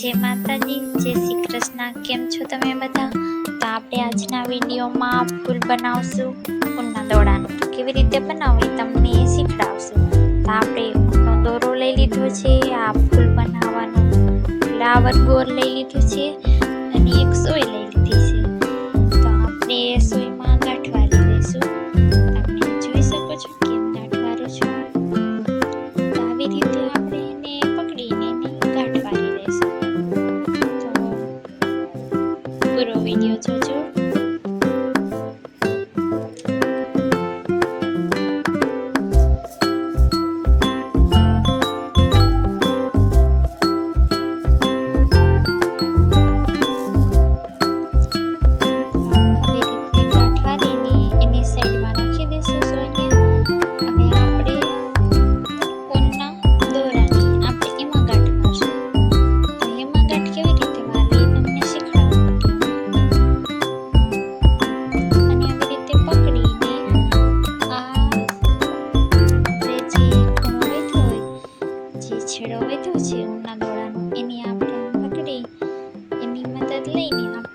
જય માતાજી, જય શ્રી કૃષ્ણ. કેમ છો તમે બધા? તો આપણે આજના વિડીયોમાં ફૂલ બનાવશું ફૂલના દોડાનું. તો કેવી રીતે બનાવવી તમને એ શીખડાવશું તો આપણે ઊનનો દોરો લઈ લીધો છે, આ ફૂલ બનાવવાનું ફ્લાવર ગોર લઈ લીધું છે અને એક સોય લઈ લીધી છે. તો આપણે છે ઊનના દોરાનું એની આપણે પકડી એની મદદ લઈને આપણે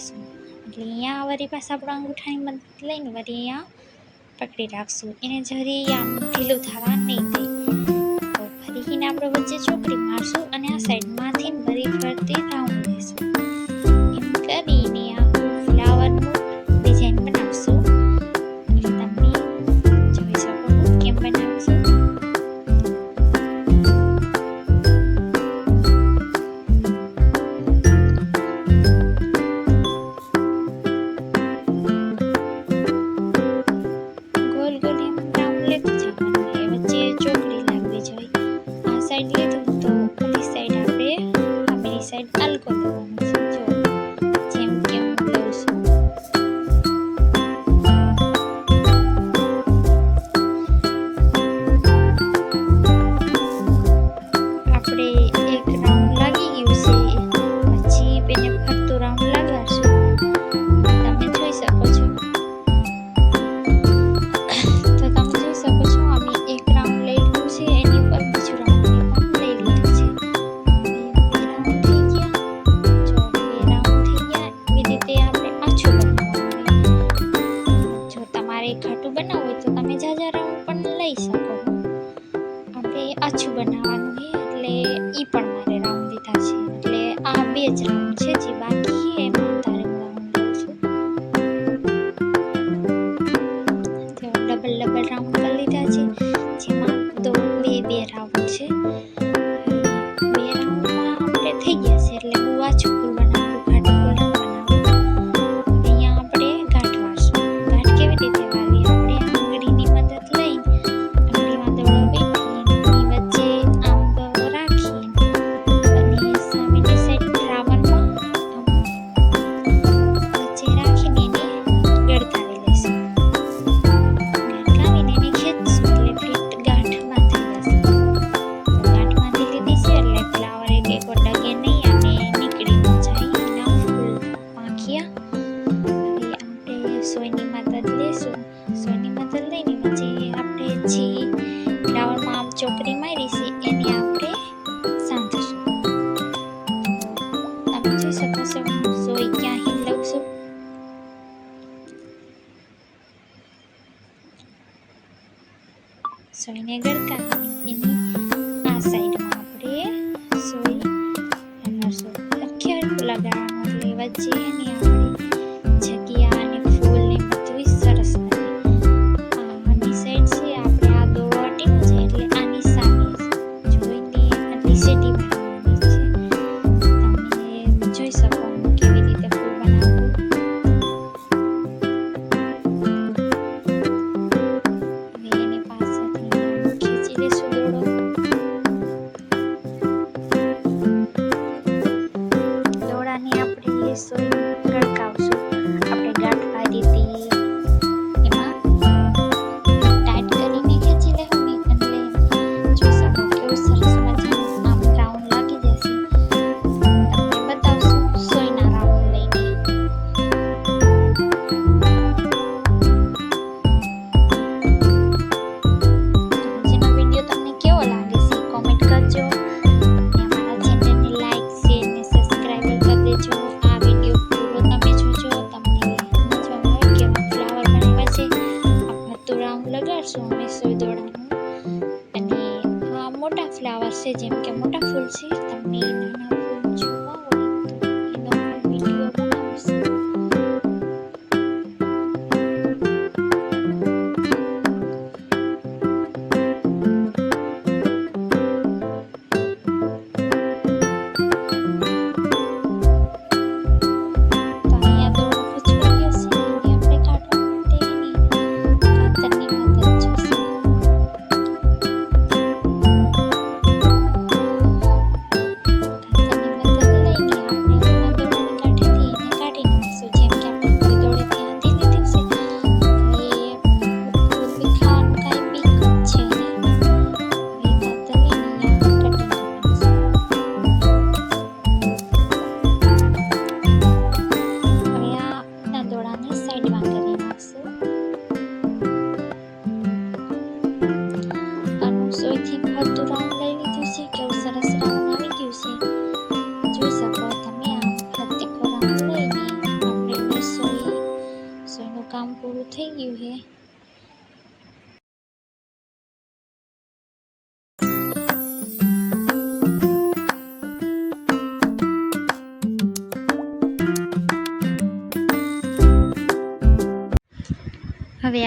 લઈશું એટલે અહીંયા વળી પાસે આપણા અંગૂઠાની મદદ લઈને વરી અહીંયા પકડી રાખશું. એને જરી આમ ઢીલું થવા નહીં થાય તો ફરીને આપણે વચ્ચે છોકરી મારશું અને આ સાઈડમાંથી વરી ફરતી રાઉન્ડ traer algo. 切几瓣 નમસ્કાર છું મિસ વિદોડા અને મોટા ફ્લાવર છે, જેમ કે મોટા ફૂલ છે, તમને નાના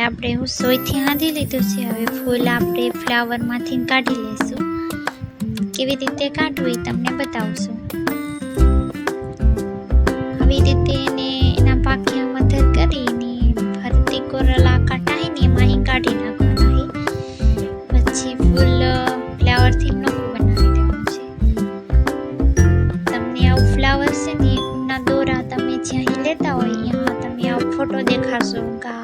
આપણે હું સોયથી નાંધી લીધું છે. હવે ફૂલ આપણે ફ્લાવરમાંથી કાઢી લઈશું. કેવી રીતે કાઢવું એ તમને બતાવશું. આવી રીતે એને એના પાકી મધર કરીને ભરતી કોરલા કાઢાઈને એમાંથી કાઢી નાખવાના પછી ફૂલ ફ્લાવરથી નોખું બનાવી તમને આવું ફ્લાવર છે ને દોરા તમે જ્યાં લેતા હોય, ત્યાં તમે આવો ફોટો દેખાશો કા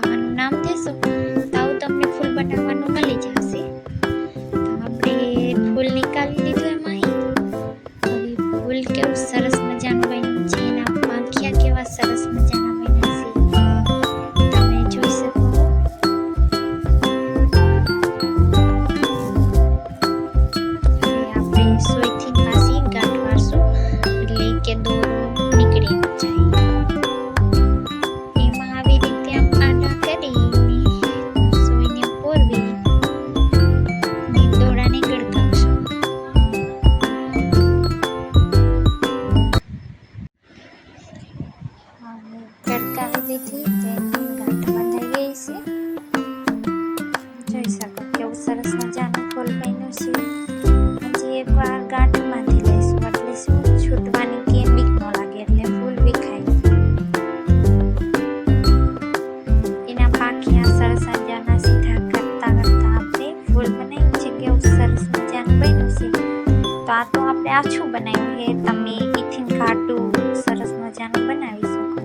એટલે તમે એથીન ખાટું સરસ મજાનું બનાવી શકો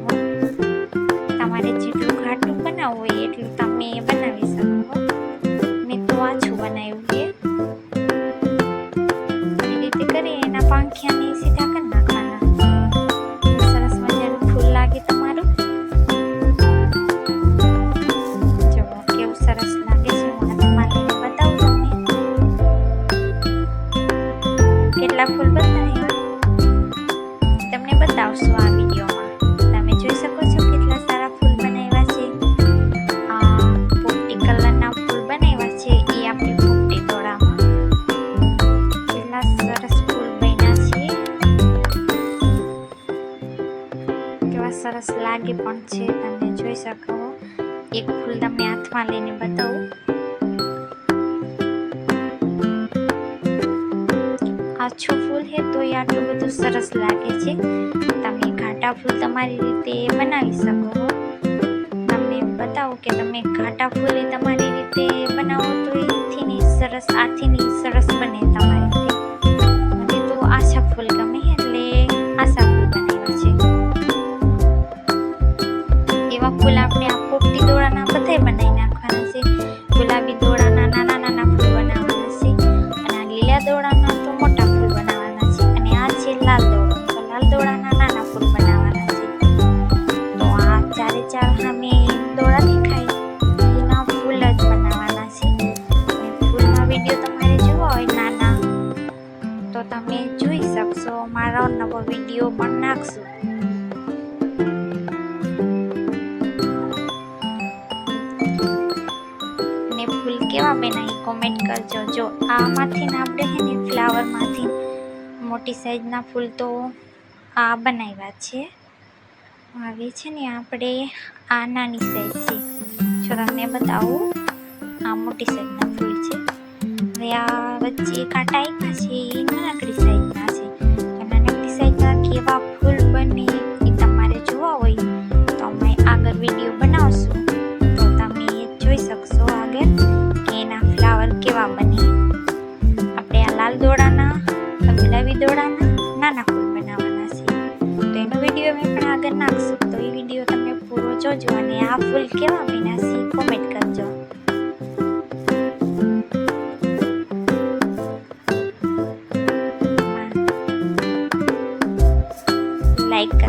તમારે જેટલું ખાટું બનાવવું હોય એટલું તમે બનાવી શકો મેં તો આછું બનાવ્યું કે એવી રીતે કરી એના પાંખિયાને સીધા કરી નાખવાના. સરસ મજાનું ફૂલ લાગે તમારું. જુઓ કેવું સરસ લાગે. સરસ લાગે પણ છે, તમે જોઈ શકો એક ફૂલ તમે હાથમાં લઈને બતાવું. આછો ફૂલ છે તો એ આટલું બધું સરસ લાગે છે. તમે ઘાટા ફૂલ તમારી રીતે બનાવી શકો તમે બતાવો કે તમે ઘાટા ફૂલ તમારી રીતે બનાવો તો એ થીની સરસ આથીની સરસ બને તમારે કોમેન્ટ કરજો. જો આમાંથી ને આપણે છે ને ફ્લાવરમાંથી મોટી સાઈઝના ફૂલ તો આ બનાવ્યા છે. હવે છે ને આપણે આ નાની સાઈઝ છે. જો તમને બતાવું, આ મોટી સાઈઝના ફૂલ છે. હવે આ વચ્ચે કાંટા આપ્યા છે, એ નાનકડી સાઈઝના છે. તો નાનકડી સાઈઝના કેવા ફૂલ બને એ તમારે જોવા હોય તો અમે આગળ વીડિયો બનાવશું. બને. આપણે આ લાલ દોડાના ગુલાબી દોડાના નાના ફૂલ બનાવવાના છે તો એનો વીડિયો અમે પણ આગળ નાખશું. તો એ વીડિયો તમે પૂરો જોજો અને આ ફૂલ કેવા બન્યા છે કોમેન્ટ કરજો. લાઈક